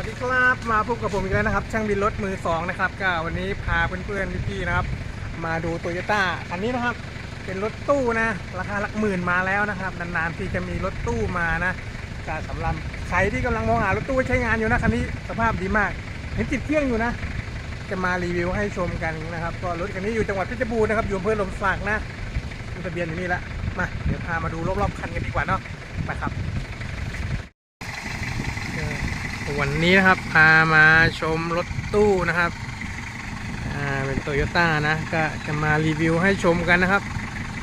วัสดีครับมาพบกับผมอีกแล้วนะครับ ช่างบินรถมือสองนะครับก็วันนี้พาเพื่อนๆพี่ๆนะครับ มาดูโตโยต้าคันนี้นะครับ เป็นรถตู้นะ ราคาหลักหมื่นมาแล้วนะครับนานๆที่จะมีรถตู้มานะก็สำหรับใครที่กำลังมองหารถตู้ใช้งานอยู่นะคันนี้สภาพดีมากเห็นติดเครื่องอยู่นะ จะมารีวิวให้ชมกันนะครับ ก็รถคันนี้อยู่จังหวัดเพชรบูรณ์นะครับอยู่อำเภอลมสักนะทะเบียนอยู่นี่ละมาเดี๋ยวพามาดูรอบๆคันกันดีกว่าเนาะไปครับ วันนี้นะครับพามาชมรถตู้นะครับอ่าเป็นโตโยต้านะก็จะมารีวิวให้ชมกันนะครับ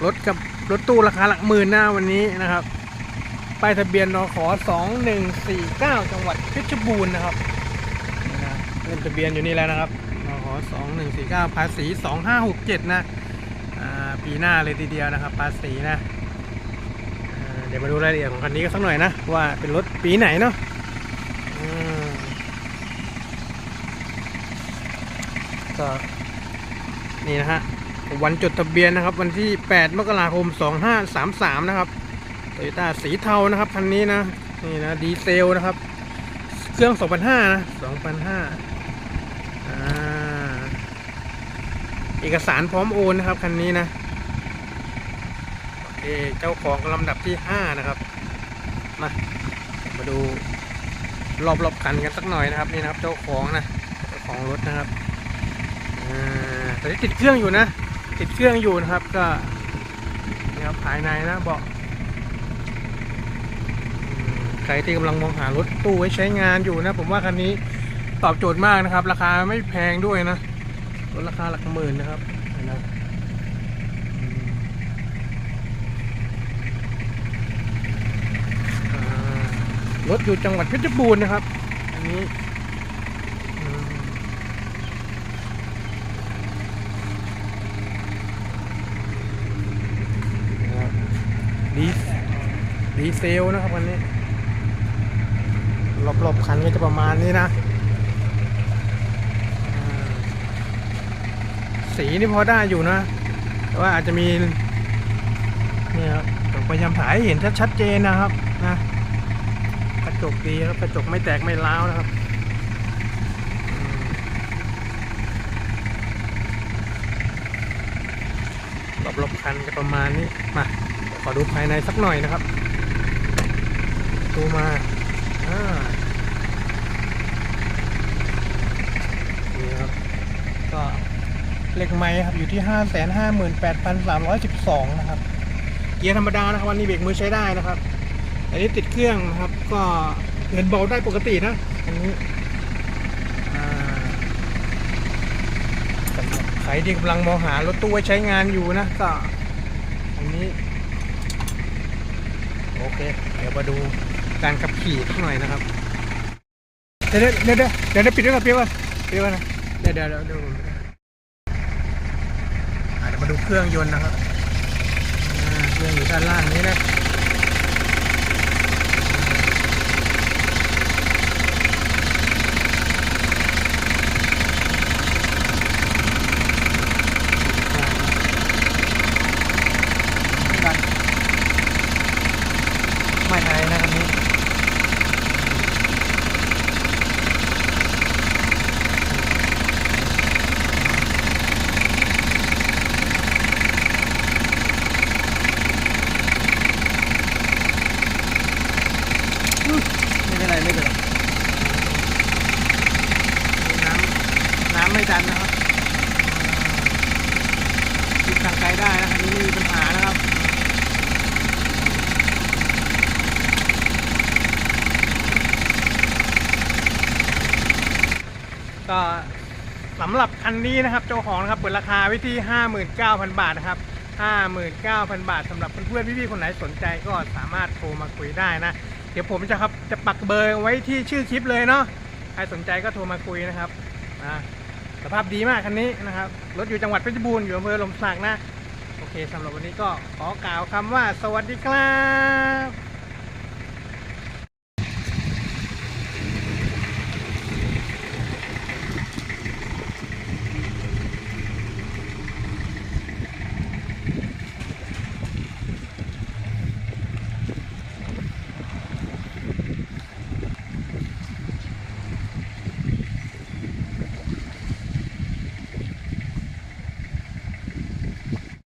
รถกับรถตู้ราคาหลักหมื่นหน้าวันนี้นะครับป้ายทะเบียนนข2149 จังหวัดเพชรบูรณ์นะครับนี่นะเล่มทะเบียนอยู่นี่แล้วนะครับนข2149 ภาษี 2567 นะอ่าปีหน้าเลยทีเดียวนะครับ ภาษีนะเดี๋ยวมาดูรายละเอียดของคันนี้กันสักหน่อยนะ ว่าเป็นรถปีไหนเนาะ ก็นี่นะฮะ วันจดทะเบียนนะครับ วันที่ 8 มกราคม 2533 นะครับโตโยต้าสีเทานะครับคันนี้นะ นี่นะดีเซลนะครับ เครื่อง 2005 นะ 2005อ่าเอกสารพร้อมโอนนะครับคันนี้นะโอเคเจ้าของลำดับที่ 5 นะครับ มา มาดู รอบรอบๆคันกันสักหน่อยนะครับนี่นะครับเจ้าของนะเจ้าของรถนะครับอ่าตอนนี้ติดเครื่องอยู่นะ ติดเครื่องอยู่นะครับก็นี่ครับภายในนะเบาะใครที่กำลังมองหารถตู้ไว้ใช้งานอยู่นะ ผมว่าคันนี้ตอบโจทย์มากนะครับ ราคาไม่แพงด้วยนะรถราคาหลักหมื่นนะครับนะอืมอ่า ร ถอยู่จังหวัดเพชรบูรณ์นะครับ อันนี้ดีดีเซลนะครับวันนี้รอบๆคันก็จะประมาณนี้นะ สีนี่พอได้อยู่นะ แต่ว่าอาจจะมีเนี่ยครับต้องพยายามถ่ายให้เห็นชัดๆเจนนะครับนะ ระจกดีครับกระจกไม่แตกไม่ร้าวนะครับอืมรอบๆคันจะประมาณนี้มาขอดูภายในสักหน่อยนะครับ ดูมาอ่านี่ครับ ก็เลขไม้ครับอยู่ที่ 5 5 8 3 1 2 นะครับ เกียร์ธรรมดานะครับวันนี้เบรกมือใช้ได้นะครับ อันนี้ติดเครื่องนะครับ ก็เงินเบาได้ปกตินะอันนี้อ่าสำหรับใครที่กำลังมองหารถตู้ไว้ใช้งานอยู่นะก็อันนี้โอเค เดี๋ยวมาดูการขับขี่สักหน่อยนะครับ เดี๋ยวเดี๋ยวเดี๋ยวเดี๋ยวเดี๋ยวปิดด้วยกันเปียวก่อนเปียวก่อนนะเดี๋ยวเดี๋ยวเดี๋ยวเดี๋ยวอ่าเดี๋ยวมาดูเครื่องยนต์นะครับอ่าเครื่องอยู่ด้านล่างนี้นะ กันไม่ไอนะครับนี้อุ๊ยไม่เป็นไรไม่เป็นไรน้ำน้ำไม่ดันนะครับติดทางไกลได้นะครับนี้ไม่มีปัญหานะครับก็สำหรับคันนี้นะครับเจ้าของนะครับเปิดราคาไว้ที่ 59,000 บาทนะครับ 59,000 บาทสำหรับเพื่อนๆพี่ๆคนไหนสนใจก็สามารถโทรมาคุยได้นะ เดี๋ยวผมจะครับจะปักเบอร์ไว้ที่ชื่อคลิปเลยเนาะใครสนใจก็โทรมาคุยนะครับนะ สภาพดีมากคันนี้นะครับ รถอยู่จังหวัดเพชรบูรณ์อยู่อำเภอลมสักนะ โอเคสำหรับวันนี้ก็ขอกล่าวคำว่าสวัสดีครับ